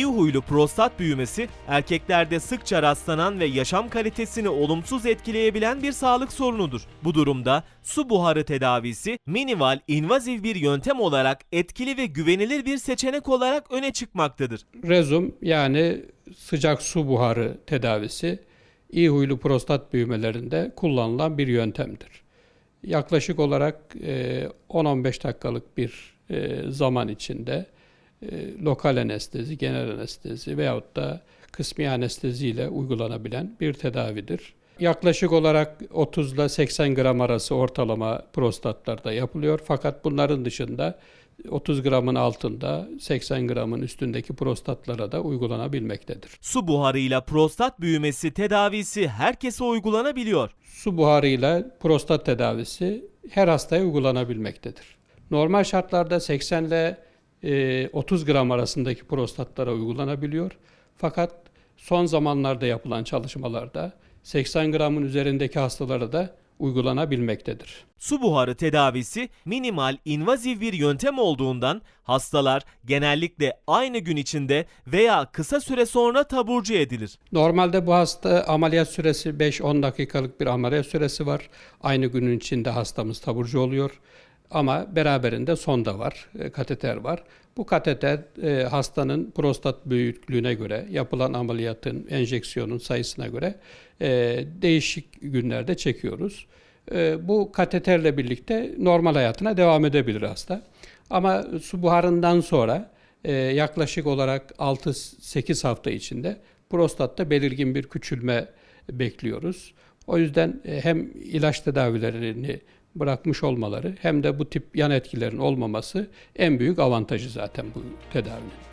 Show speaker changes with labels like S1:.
S1: huylu prostat büyümesi erkeklerde sıkça rastlanan ve yaşam kalitesini olumsuz etkileyebilen bir sağlık sorunudur. Bu durumda su buharı tedavisi minimal invaziv bir yöntem olarak etkili ve güvenilir bir seçenek olarak öne çıkmaktadır.
S2: Rezum yani sıcak su buharı tedavisi iyi huylu prostat büyümelerinde kullanılan bir yöntemdir. Yaklaşık olarak e, 10-15 dakikalık bir zaman içinde e, lokal anestezi, genel anestezi veyahut da kısmi anestezi ile uygulanabilen bir tedavidir. Yaklaşık olarak 30 ile 80 gram arası ortalama prostatlarda yapılıyor. Fakat bunların dışında 30 gramın altında 80 gramın üstündeki prostatlara da uygulanabilmektedir.
S1: Su buharıyla prostat büyümesi tedavisi herkese uygulanabiliyor.
S2: Su buharıyla prostat tedavisi her hastaya uygulanabilmektedir. Normal şartlarda 80 ile 30 gram arasındaki prostatlara uygulanabiliyor. Fakat son zamanlarda yapılan çalışmalarda 80 gramın üzerindeki hastalara da uygulanabilmektedir.
S1: Su buharı tedavisi minimal invaziv bir yöntem olduğundan hastalar genellikle aynı gün içinde veya kısa süre sonra taburcu edilir.
S2: Normalde bu hasta ameliyat süresi 5-10 dakikalık bir ameliyat süresi var. Aynı günün içinde hastamız taburcu oluyor. Ama beraberinde sonda var, e, kateter var. Bu kateter e, hastanın prostat büyüklüğüne göre, yapılan ameliyatın, enjeksiyonun sayısına göre e, değişik günlerde çekiyoruz. Bu kateterle birlikte normal hayatına devam edebilir hasta. Ama su buharından sonra yaklaşık olarak 6-8 hafta içinde prostatta belirgin bir küçülme bekliyoruz. O yüzden hem ilaç tedavilerini bırakmış olmaları hem de bu tip yan etkilerin olmaması en büyük avantajı zaten bu tedavinin.